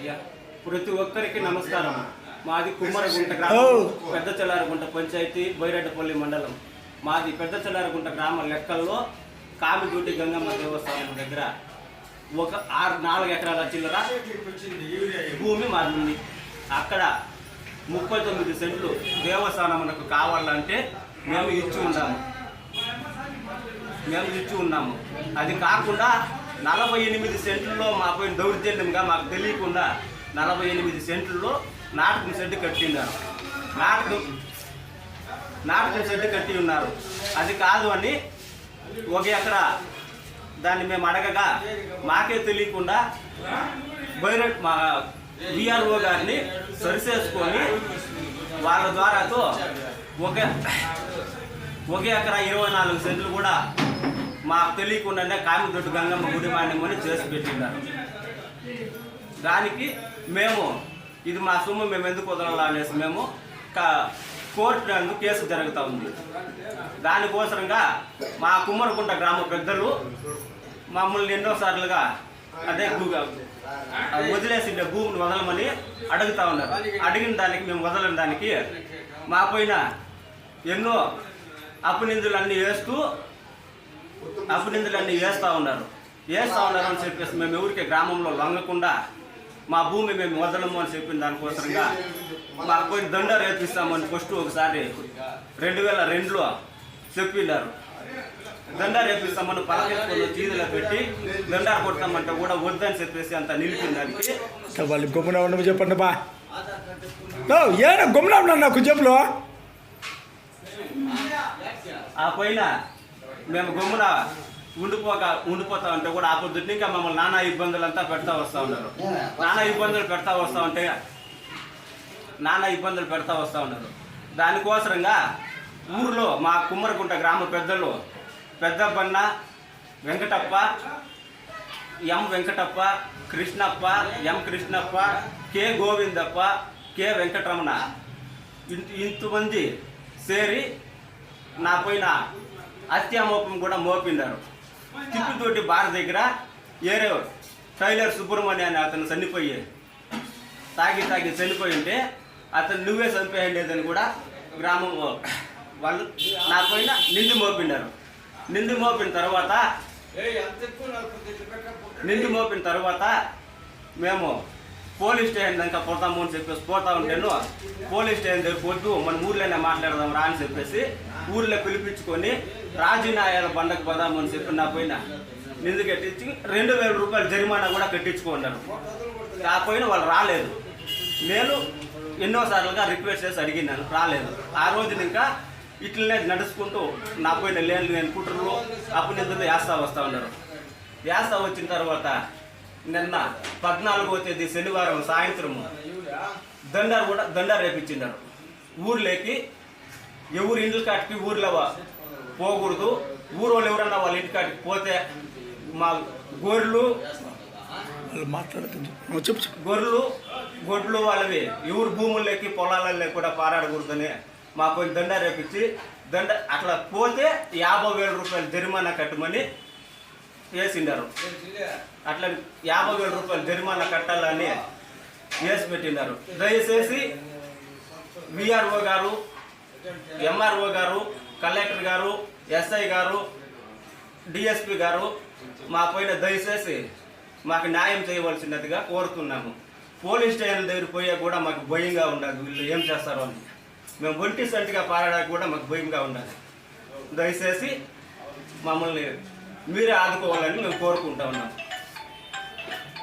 అయ్యా. ప్రతి ఒక్కరికి నమస్కారం. మాది కుమ్మరగుంట గ్రామం పెద్ద చెల్లారగుంట పంచాయతీ బైరెడ్డపల్లి మండలం. మాది పెద్ద చెల్లారగుంట గ్రామ లెక్కల్లో కామిదూటి గంగమ్మ దేవస్థానం దగ్గర ఒక ఆరు నాలుగు ఎకరాల చిల్లర భూమి మాది. ఉంది అక్కడ ముప్పై తొమ్మిది సెంట్లు దేవస్థానం మనకు కావాలంటే మేము ఇచ్చి ఉన్నాము. మేము ఇచ్చి ఉన్నాము. అది కాకుండా నలభై ఎనిమిది సెంట్లలో మాపై దౌర్జన్యంగా మాకు తెలియకుండా నలభై ఎనిమిది సెంట్లలో నాటకం సెట్ కట్టిన్నారు నాటకం నాటకం సెట్ కట్టి ఉన్నారు. అది కాదు అని ఒక ఎకరా దాన్ని మేము అడగగా మాకే తెలియకుండా బైర మా విఆర్ఓ గారిని సరిచేసుకొని వాళ్ళ ద్వారాతో ఒక ఒక ఎకరా ఇరవై నాలుగు సెంట్లు కూడా మాకు తెలియకుండానే కామిదొడ్డు గంగమ్మ గుడి మాండమని చేసి పెట్టినారు దానికి మేము ఇది మా సొమ్ము మేము ఎందుకు వదలాలి అనేసి మేము కోర్టు నందు కేసు జరుగుతూ ఉంది. దానికోసరంగా మా కుమ్మరకుంట గ్రామ పెద్దలు మమ్మల్ని ఎన్నోసార్లుగా అదే భూ- వదిలేసిండే భూమిని వదలమని అడుగుతా ఉన్నారు. అడిగిన దానికి మేము వదలని దానికి మా పైన ఎన్నో అపనిందులన్నీ వేస్తూ అపనిందులన్నీ వేస్తూ ఉన్నారు. వేస్తూ ఉన్నారు అని చెప్పేసి మేము ఎవరికి గ్రామంలో లొంగకుండా మా భూమి మేము వదలము అని చెప్పిన దానికోసరంగా మాకు పోయి దండ రేపిస్తామని ఫస్ట్ ఒకసారి రెండు వేల రెండులో చెప్పినారు. దండ రేపిస్తామని పలకెత్తుకొని చీదలో పెట్టి దండారు కొడతామంటే కూడా వద్దని చెప్పేసి అంత నిలిపిన దానికి. వాళ్ళు గమ్మున ఉండమని చెప్పండి బా. ఏనా గమ్మున ఉన్నా నాకు చెప్పులు ఆ పైన మేము గమ్మున ఉండిపోక ఉండిపోతా ఉంటే కూడా ఆ పొద్దున్న ఇంకా మమ్మల్ని నానా ఇబ్బందులు అంతా పెడతా వస్తూ ఉన్నారు. నానా ఇబ్బందులు పెడతా వస్తూ ఉంటే నానా ఇబ్బందులు పెడతా వస్తూ ఉన్నారు. దానికోసరంగా ఊర్లో మా కుమ్మరకుంట గ్రామ పెద్దలు Peddappanna Venkatappa M Venkatappa Krishnappa M Krishnappa K Govindappa K Venkataramana ఇంత ఇంతమంది చేరి నా పైన హత్యామోపం కూడా మోపిండారు. తిప్పితోటి బార్ దగ్గర ఏరే టైలర్ సుబ్రహ్మణ్య అని అతను చనిపోయి తాగి తాగి చనిపోయి ఉంటే అతను నువ్వే చనిపోయేదని కూడా గ్రామం వాళ్ళు నా పైన నిండు మోపిండారు. నిండు మోపిన తర్వాత నిండు మోపిన తర్వాత మేము పోలీస్ స్టేషన్ దాకా పోతాము అని చెప్పేసి పోతా ఉంటేను పోలీస్ స్టేషన్ దగ్గర పోతూ మన ఊర్లోనే మాట్లాడదాం రా అని చెప్పేసి ఊర్లో పిలిపించుకొని రాజీనాయాల బండకు పోదాము అని చెప్పి నా పైన నిందు కట్టించి రెండు వేల రూపాయలు జరిమానా కూడా కట్టించుకున్నాను కాకపోయినా వాళ్ళు రాలేదు. నేను ఎన్నోసార్లుగా రిక్వెస్ట్ చేసి అడిగినాను రాలేదు. ఆ రోజున ఇంకా ఇట్లనే నడుచుకుంటూ నా పోయిన లేని నేను కుట్రలు అప్పుడు నిద్రలు వేస్తా వస్తా ఉన్నారు. వేస్తా వచ్చిన తర్వాత నిన్న పద్నాలుగో తేదీ శనివారం సాయంత్రం దండారు కూడా దండారు రేపించినారు. ఊర్లోకి ఎవరు ఇండ్ల కాటికి ఊర్లో పోకూడదు. ఊరు వాళ్ళు ఎవరన్నా వాళ్ళ ఇంటి కాటికి పోతే మా గొర్రెలు మాట్లాడుతుంది చెప్పు గొర్రెలు గొడ్లు వాళ్ళవి. ఎవరు భూముల్లోకి పొలాలలో కూడా పారాడకూడదని మా కొంచెం దండ రేపించి దండ అట్లా పోతే యాభై వేల రూపాయలు జరిమానా కట్టమని వేసిండారు. అట్లా యాభై వేల రూపాయలు జరిమానా కట్టాలని వేసి పెట్టినారు దయచేసి విఆర్ఓ గారు ఎంఆర్ఓ గారు కలెక్టర్ గారు ఎస్ఐ గారు డిఎస్పి గారు మా పైన దయచేసి మాకు న్యాయం చేయవలసినదిగా కోరుతున్నాము. పోలీస్ స్టేషన్ దగ్గర పోయా కూడా మాకు భయంగా ఉండదు వీళ్ళు ఏం చేస్తారో అని. మేము ఒంటి సంటిగా పారడానికి కూడా మాకు భయంగా ఉండాలి. దయచేసి మమ్మల్ని మీరే ఆదుకోవాలని మేము కోరుకుంటా ఉన్నాం.